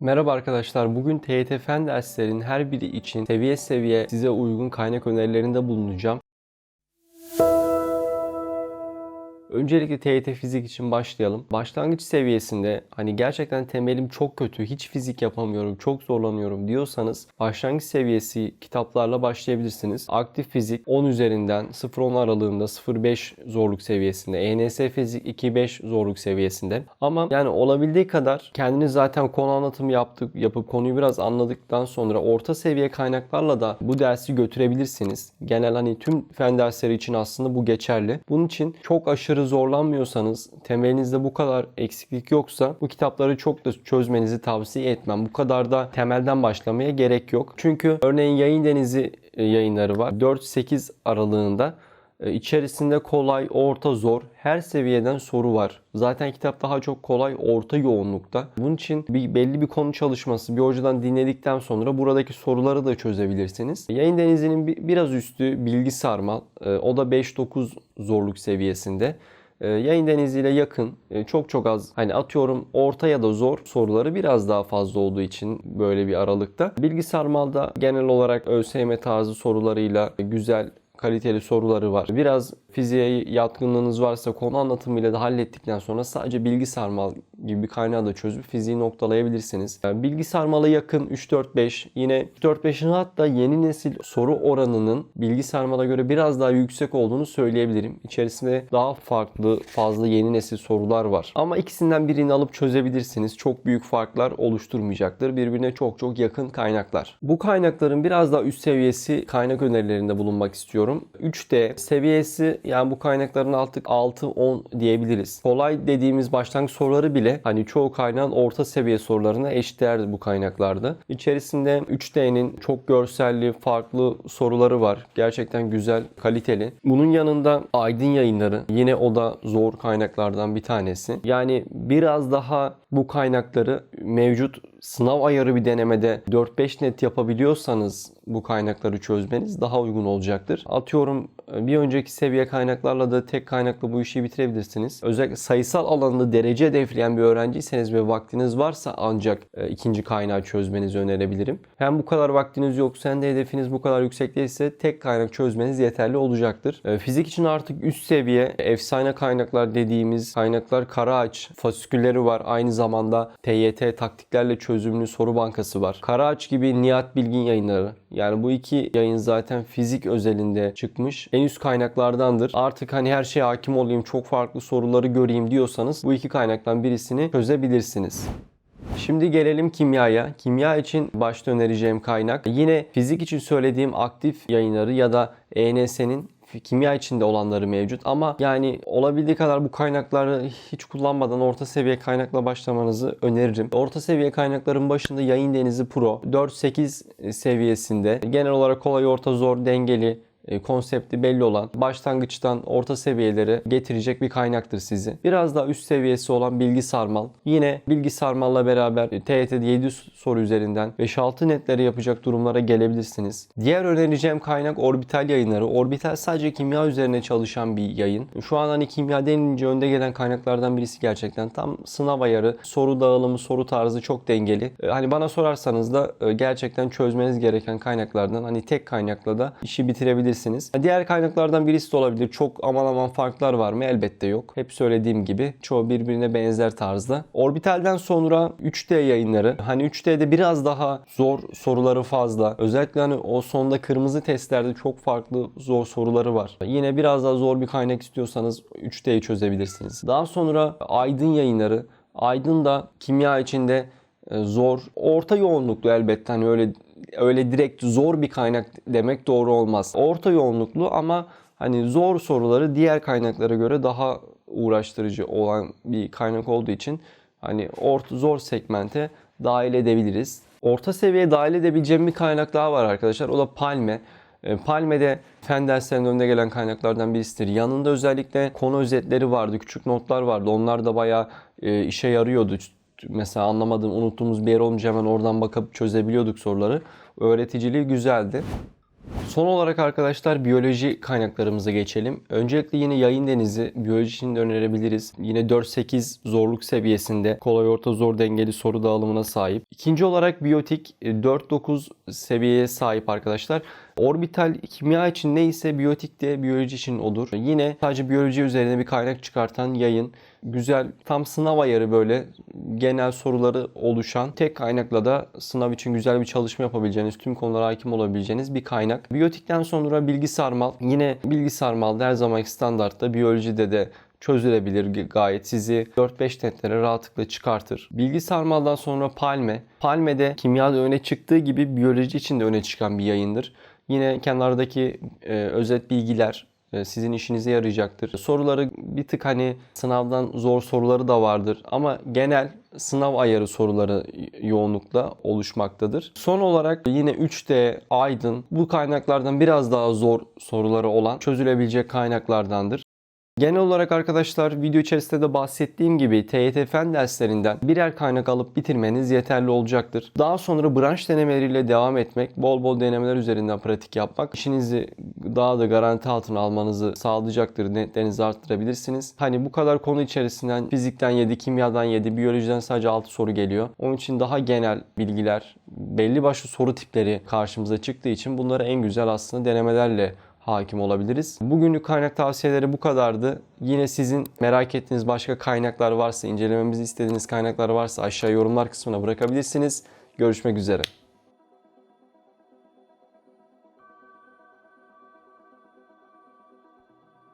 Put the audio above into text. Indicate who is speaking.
Speaker 1: Merhaba arkadaşlar. Bugün TYT Fen derslerinin her biri için seviye seviye size uygun kaynak önerilerinde bulunacağım. Öncelikle TYT fizik için başlayalım. Başlangıç seviyesinde hani gerçekten temelim çok kötü, hiç fizik yapamıyorum, çok zorlanıyorum diyorsanız başlangıç seviyesi kitaplarla başlayabilirsiniz. Aktif fizik 10 üzerinden 0-10 aralığında 0-5 zorluk seviyesinde, ENS fizik 2-5 zorluk seviyesinde. Ama yani olabildiği kadar kendiniz zaten konu anlatımı yaptık, yapıp konuyu biraz anladıktan sonra orta seviye kaynaklarla da bu dersi götürebilirsiniz. Genel hani tüm fen dersleri için aslında bu geçerli. Bunun için çok aşırı zorlanmıyorsanız, temelinizde bu kadar eksiklik yoksa bu kitapları çok da çözmenizi tavsiye etmem. Bu kadar da temelden başlamaya gerek yok. Çünkü örneğin Yayın Denizi e, yayınları var. 4-8 aralığında içerisinde kolay, orta, zor her seviyeden soru var. Zaten kitap daha çok kolay, orta yoğunlukta. Bunun için bir belli bir konu çalışması bir hocadan dinledikten sonra buradaki soruları da çözebilirsiniz. Yayın Denizi'nin bir- biraz üstü bilgi sarmal. E, O da 5-9 zorluk seviyesinde. E, Yayın Denizi ile yakın e, çok çok az hani atıyorum orta ya da zor soruları biraz daha fazla olduğu için böyle bir aralıkta. Bilgi sarmalda genel olarak ÖSYM tarzı sorularıyla güzel kaliteli soruları var. Biraz fiziğe yatkınlığınız varsa konu anlatımıyla da hallettikten sonra sadece bilgi sarmal gibi bir kaynağı da çözüp fiziği noktalayabilirsiniz. Yani bilgi sarmala yakın 3-4-5 yine 3-4-5'in hatta yeni nesil soru oranının bilgi sarmala göre biraz daha yüksek olduğunu söyleyebilirim. İçerisinde daha farklı fazla yeni nesil sorular var. Ama ikisinden birini alıp çözebilirsiniz. Çok büyük farklar oluşturmayacaktır. Birbirine çok çok yakın kaynaklar. Bu kaynakların biraz daha üst seviyesi kaynak önerilerinde bulunmak istiyorum. 3D seviyesi yani bu kaynakların artık 6-10 diyebiliriz. Kolay dediğimiz başlangıç soruları bile hani çoğu kaynağın orta seviye sorularına eşdeğer bu kaynaklarda. İçerisinde 3D'nin çok görselli, farklı soruları var. Gerçekten güzel, kaliteli. Bunun yanında Aydın Yayınları yine o da zor kaynaklardan bir tanesi. Yani biraz daha bu kaynakları mevcut sınav ayarı bir denemede 4-5 net yapabiliyorsanız bu kaynakları çözmeniz daha uygun olacaktır. Atıyorum bir önceki seviye kaynaklarla da tek kaynakla bu işi bitirebilirsiniz. Özellikle sayısal alanında derece hedefleyen bir öğrenciyseniz ve vaktiniz varsa ancak e, ikinci kaynağı çözmenizi önerebilirim. Hem bu kadar vaktiniz yoksa hem de hedefiniz bu kadar yüksek değilse tek kaynak çözmeniz yeterli olacaktır. E, Fizik için artık üst seviye efsane kaynaklar dediğimiz kaynaklar Karaağaç fasikülleri var. Aynı zamanda TYT taktiklerle çözümlü soru bankası var. Karaağaç gibi Nihat Bilgin yayınları. Yani bu iki yayın zaten fizik özelinde çıkmış. En üst kaynaklardandır. Artık hani her şeye hakim olayım, çok farklı soruları göreyim diyorsanız bu iki kaynaktan birisini çözebilirsiniz. Şimdi gelelim kimyaya. Kimya için başta önereceğim kaynak yine fizik için söylediğim aktif yayınları ya da ENS'nin kimya içinde olanları mevcut ama yani olabildiği kadar bu kaynakları hiç kullanmadan orta seviye kaynakla başlamanızı öneririm. Orta seviye kaynakların başında Yayın Denizi Pro 4-8 seviyesinde genel olarak kolay orta zor dengeli konsepti belli olan başlangıçtan orta seviyelere getirecek bir kaynaktır sizi. Biraz daha üst seviyesi olan bilgi sarmal. Yine bilgi sarmalla beraber e, TYT'de 700 soru üzerinden 5-6 netleri yapacak durumlara gelebilirsiniz. Diğer önereceğim kaynak orbital yayınları. Orbital sadece kimya üzerine çalışan bir yayın. Şu an hani kimya denince önde gelen kaynaklardan birisi gerçekten. Tam sınav ayarı, soru dağılımı, soru tarzı çok dengeli. E, Hani bana sorarsanız da e, gerçekten çözmeniz gereken kaynaklardan hani tek kaynakla da işi bitirebilirsiniz. Diğer kaynaklardan birisi de olabilir. Çok aman aman farklar var mı? Elbette yok. Hep söylediğim gibi çoğu birbirine benzer tarzda. Orbital'den sonra 3D yayınları. Hani 3D'de biraz daha zor soruları fazla. Özellikle hani o sonda kırmızı testlerde çok farklı zor soruları var. Yine biraz daha zor bir kaynak istiyorsanız 3D'yi çözebilirsiniz. Daha sonra Aydın yayınları. Aydın da kimya içinde e, zor, orta yoğunluklu elbette hani öyle öyle direkt zor bir kaynak demek doğru olmaz. Orta yoğunluklu ama hani zor soruları diğer kaynaklara göre daha uğraştırıcı olan bir kaynak olduğu için hani orta zor segmente dahil edebiliriz. Orta seviyeye dahil edebileceğim bir kaynak daha var arkadaşlar. O da Palme. E, Palme'de fen derslerinin önde gelen kaynaklardan birisidir. Yanında özellikle konu özetleri vardı, küçük notlar vardı. Onlar da bayağı e, işe yarıyordu. Mesela anlamadığım, unuttuğumuz bir yer olunca hemen oradan bakıp çözebiliyorduk soruları. Öğreticiliği güzeldi. Son olarak arkadaşlar biyoloji kaynaklarımıza geçelim. Öncelikle yine yayın denizi biyoloji için de önerebiliriz. Yine 4-8 zorluk seviyesinde kolay orta zor dengeli soru dağılımına sahip. İkinci olarak biyotik e, 4-9 seviyeye sahip arkadaşlar. Orbital kimya için neyse biyotik de biyoloji için odur. Yine sadece biyoloji üzerine bir kaynak çıkartan yayın. Güzel tam sınav ayarı böyle genel soruları oluşan tek kaynakla da sınav için güzel bir çalışma yapabileceğiniz, tüm konulara hakim olabileceğiniz bir kaynak. Biyotikten sonra bilgi sarmal. Yine bilgi sarmal her zamanki standartta biyolojide de çözülebilir gayet sizi 4-5 netlere rahatlıkla çıkartır. Bilgi sarmaldan sonra Palme. Palme'de kimyada öne çıktığı gibi biyoloji için de öne çıkan bir yayındır. Yine kenardaki e, özet bilgiler sizin işinize yarayacaktır. Soruları bir tık hani sınavdan zor soruları da vardır ama genel sınav ayarı soruları yoğunlukla oluşmaktadır. Son olarak yine 3D Aydın bu kaynaklardan biraz daha zor soruları olan çözülebilecek kaynaklardandır. Genel olarak arkadaşlar video içerisinde de bahsettiğim gibi TYT fen derslerinden birer kaynak alıp bitirmeniz yeterli olacaktır. Daha sonra branş denemeleriyle devam etmek, bol bol denemeler üzerinden pratik yapmak işinizi daha da garanti altına almanızı sağlayacaktır. Netlerinizi arttırabilirsiniz. Hani bu kadar konu içerisinden fizikten 7, kimyadan 7, biyolojiden sadece 6 soru geliyor. Onun için daha genel bilgiler, belli başlı soru tipleri karşımıza çıktığı için bunları en güzel aslında denemelerle hakim olabiliriz. Bugünlük kaynak tavsiyeleri bu kadardı. Yine sizin merak ettiğiniz başka kaynaklar varsa, incelememizi istediğiniz kaynaklar varsa aşağı yorumlar kısmına bırakabilirsiniz. Görüşmek üzere.